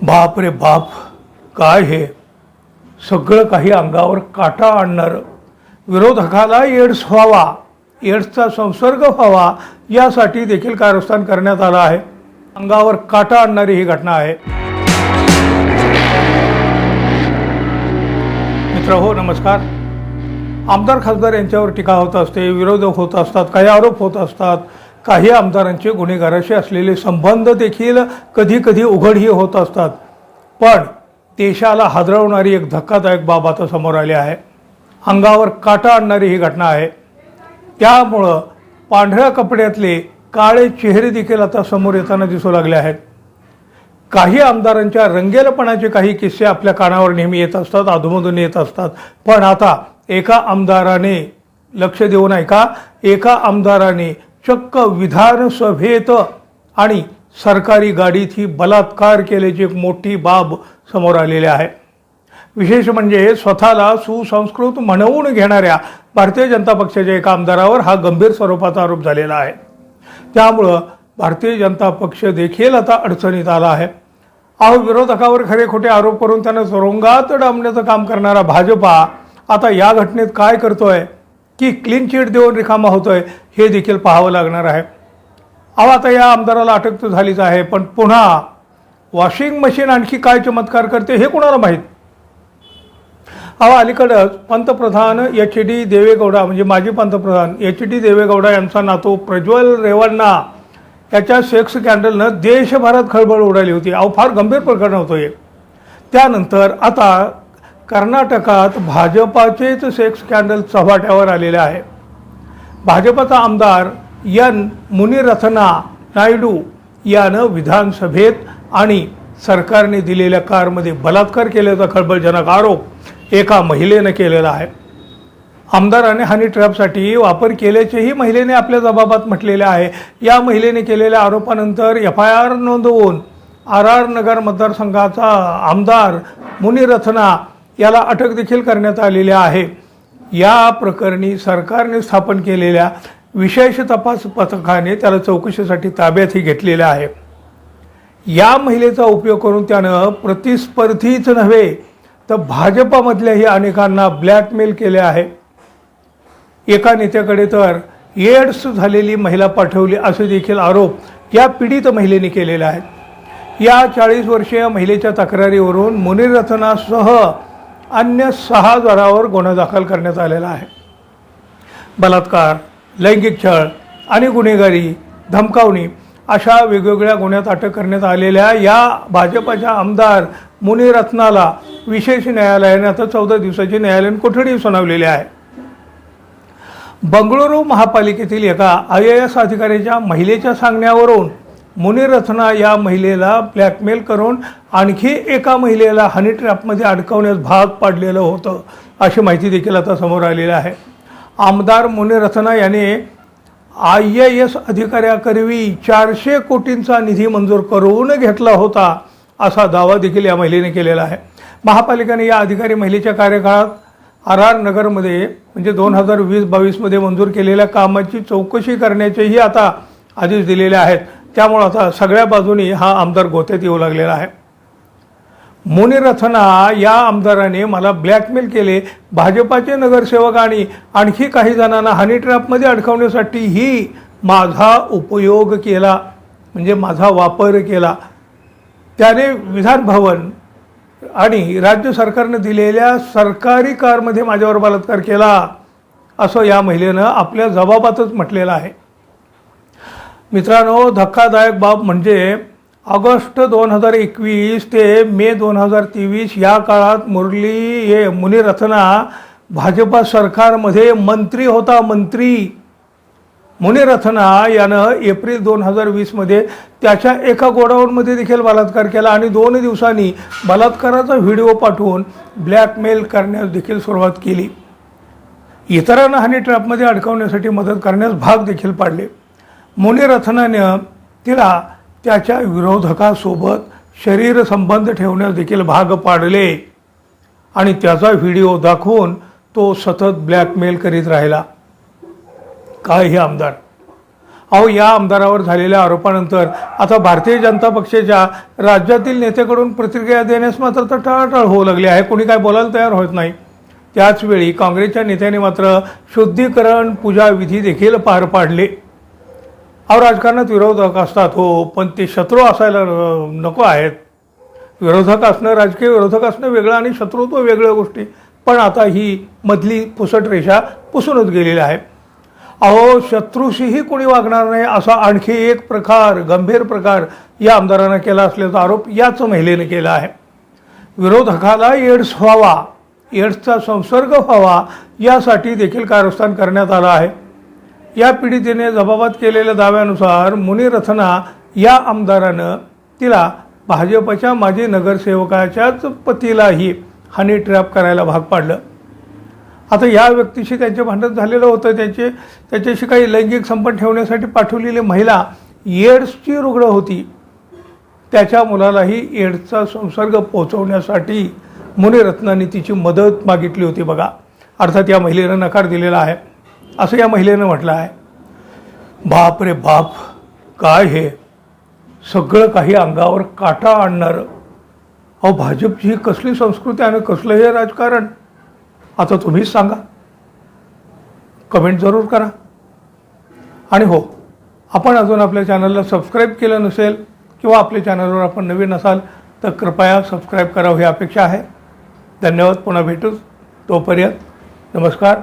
बाप रे बाप काय हे? सगळं काही अंगावर काटा आणणारं. विरोधकाला एड्स व्हावा एड्सचा संसर्ग व्हावा यासाठी देखील कारस्थान करण्यात आलं आहे. अंगावर काटा आणणारी ही घटना आहे. मित्र हो नमस्कार. आमदार खासदार यांच्यावर टीका होत असते विरोधक होत असतात काही आरोप होत असतात. काही आमदारांचे गुन्हेगाराशी असलेले संबंध देखील कधी कधी उघडही होत असतात. पण देशाला हादरवणारी एक धक्कादायक बाब आता समोर आली आहे. अंगावर काटा आणणारी ही घटना आहे. त्यामुळं पांढऱ्या कपड्यातले काळे चेहरे देखील आता समोर येताना दिसू लागले आहेत. काही आमदारांच्या रंगेलपणाचे काही किस्से आपल्या कानावर नेहमी येत असतात अधूमधून येत असतात. पण आता एका आमदाराने लक्ष देऊन का? एका आमदाराने चक्क विधानसभेत आणि सरकारी गाडीत ही बलात्कार केल्याची एक मोठी बाब समोर आलेली आहे. विशेष म्हणजे स्वतःला सुसंस्कृत म्हणवून घेणाऱ्या भारतीय जनता पक्षाच्या एका आमदारावर हा गंभीर स्वरूपाचा आरोप झालेला आहे. त्यामुळं भारतीय जनता पक्ष देखील आता अडचणीत आला आहे. अहो विरोधकावर खरे खोटे आरोप करून त्यांना तुरुंगात डांबण्याचं काम करणारा भाजपा आता या घटनेत काय करतोय? की क्लीन चिट देऊन रिकामा होतोय हे देखील पाहावं लागणार आहे. अहो आता या आमदाराला अटक तर झालीच आहे पण पुन्हा वॉशिंग मशीन आणखी काय चमत्कार करते हे कोणाला माहीत? अहो अलीकडंच पंतप्रधान एच डी देवेगौडा म्हणजे माजी पंतप्रधान एच डी देवेगौडा यांचा नातू प्रज्वल रेवण्णा याच्या सेक्स स्कॅन्डलनं देशभरात खळबळ उडाली होती. अहो फार गंभीर प्रकरण होतं हे. त्यानंतर आता कर्नाटकात भाजपाचेच सेक्स स्कॅन्डल चव्हाट्यावर आलेले आहे. भाजपचा आमदार यन मुनिरथना नायडू यानं विधानसभेत आणि सरकारने दिलेल्या कारमध्ये बलात्कार केल्याचा खळबळजनक आरोप एका महिलेनं केलेला आहे. आमदाराने हनी ट्रॅपसाठी वापर केल्याचेही महिलेने आपल्या जबाबात म्हटलेले आहे. या महिलेने केलेल्या आरोपानंतर एफ आय आर नोंदवून आर आर नगर मतदारसंघाचा आमदार मुनिरथना याला अटक देखील करण्यात आलेली आहे. या प्रकरणी सरकारने स्थापन केलेल्या विशेष तपास पथकाने त्याला चौकशीसाठी ताब्यातही घेतलेलं आहे. या महिलेचा उपयोग करून त्यानं प्रतिस्पर्धीच नव्हे तर भाजपामधल्याही अनेकांना ब्लॅकमेल केले आहे. एका नेत्याकडे तर एड्स झालेली महिला पाठवली असे देखील आरोप या पीडित महिलेने केलेले आहेत. या चाळीस वर्षीय महिलेच्या तक्रारीवरून मुनिरत्नासह अन्य सहा जणांवर गुन्हा दाखल करण्यात आलेला आहे. बलात्कार लैंगिक छळ आणि गुन्हेगारी धमकावणी अशा वेगवेगळ्या गुन्ह्यात अटक करण्यात आलेल्या या भाजपाच्या आमदार मुनिरत्नाला विशेष न्यायालयाने आता चौदा दिवसाची न्यायालयीन कोठडी सुनावलेली आहे. बंगळुरू महापालिकेतील एका आय ए एस अधिकाऱ्याच्या महिलेच्या सांगण्यावरून मुनिरत्ना या महिलेला ब्लॅकमेल करून आणखी एका महिलेला हनी ट्रॅपमध्ये अडकवण्यास भाग पाडलेलं होतं अशी माहिती देखील आता समोर आलेली आहे. आमदार मुनिरत्ना याने आय ए एस अधिकाऱ्याकरवी चारशे कोटींचा निधी मंजूर करून घेतला होता असा दावा देखील या महिलेने केलेला आहे. महापालिकेने या अधिकारी महिलेच्या कार्यकाळात आर आर नगरमध्ये म्हणजे दोन हजार वीस बावीसमध्ये मंजूर केलेल्या कामाची चौकशी करण्याचेही आता आदेश दिलेले आहेत. त्यामुळं आता सगळ्या बाजूनी हा आमदार गोत्यात येऊ लागलेला आहे. मुनिरथना या आमदाराने मला ब्लॅकमेल केले. भाजपाचे नगरसेवक आणि आणखी काही जणांना हनी ट्रॅपमध्ये अडकवण्यासाठीही माझा उपयोग केला. म्हणजे माझा वापर केला. त्याने विधान भवन आणि राज्य सरकारनं दिलेल्या सरकारी कारमध्ये माझ्यावर बलात्कार केला. असं या महिलेनं आपल्या जबाबातच म्हटलेलं आहे. मित्रांनो धक्कादायक बाब म्हणजे ऑगस्ट दोन हजार एकवीस ते मे दोन हजार तेवीस या काळात मुरली हे मुनिरत्ना भाजपा सरकारमध्ये मंत्री होता मंत्री. मुनिरत्ना यानं एप्रिल दोन हजार वीसमध्ये त्याच्या एका गोडाऊनमध्ये देखील बलात्कार केला आणि दोन दिवसांनी बलात्काराचा व्हिडिओ पाठवून ब्लॅकमेल करण्यास देखील सुरुवात केली. इतरांना हनी ट्रॅपमध्ये अडकवण्यासाठी मदत करण्यास भाग देखील पाडले. मुनिरथनानं तिला त्याच्या विरोधकासोबत शरीर संबंध ठेवण्यास देखील भाग पाडले. आणि त्याचा व्हिडिओ दाखवून तो सतत ब्लॅकमेल करीत राहिला. काय हे आमदार? अहो या आमदारावर झालेल्या आरोपानंतर आता भारतीय जनता पक्षाच्या राज्यातील नेत्याकडून प्रतिक्रिया देण्यास मात्र तर टाळाटाळ होऊ लागली आहे. कोणी काय बोलायला तयार होत नाही. त्याचवेळी काँग्रेसच्या नेत्याने मात्र शुद्धीकरण पूजा विधी देखील पार पाडले. अहो राजकारणात विरोधक असतात हो पण ते शत्रू असायला नको आहेत. विरोधक असणं राजकीय विरोधक असणं वेगळं आणि शत्रुत्व वेगळ्या गोष्टी. पण आता ही मधली पुसट रेषा पुसूनच गेलेली आहे. अहो शत्रूशीही कोणी वागणार नाही असा आणखी एक प्रकार गंभीर प्रकार या आमदारानं केला असल्याचा आरोप याच महिलेने केला आहे. विरोधकाला एड्स व्हावा एड्सचा संसर्ग व्हावा यासाठी देखील कारस्थान करण्यात आलं आहे. या पीडितेने जबाबात केलेल्या दाव्यानुसार मुनिरथना या आमदारानं तिला भाजपच्या माजी नगरसेवकाच्याच पतीलाही हनी ट्रॅप करायला भाग पाडलं. आता या व्यक्तीशी त्यांचे भांडण झालेलं होतं. त्याचे त्याच्याशी काही लैंगिक संपन्न ठेवण्यासाठी पाठवलेली महिला एड्सची रुग्ण होती. त्याच्या मुलालाही एड्सचा संसर्ग पोहोचवण्यासाठी मुनिरत्नाने तिची मदत मागितली होती बघा. अर्थात या महिलेनं नकार दिलेला आहे. असं या महिलेनं म्हटलं आहे बाप रे बाप काय हे? सगळं काही अंगावर काटा आणणारं. अहो भाजपची ही कसली संस्कृती आणि कसलं हे राजकारण? आता तुम्हीच सांगा. कमेंट जरूर करा. आणि हो आपण अजून आपल्या चॅनलला सबस्क्राईब केलं नसेल किंवा आपल्या चॅनलवर आपण नवीन असाल तर कृपया सबस्क्राईब करावं ही अपेक्षा आहे. धन्यवाद पुन्हा भेटूच तोपर्यंत नमस्कार.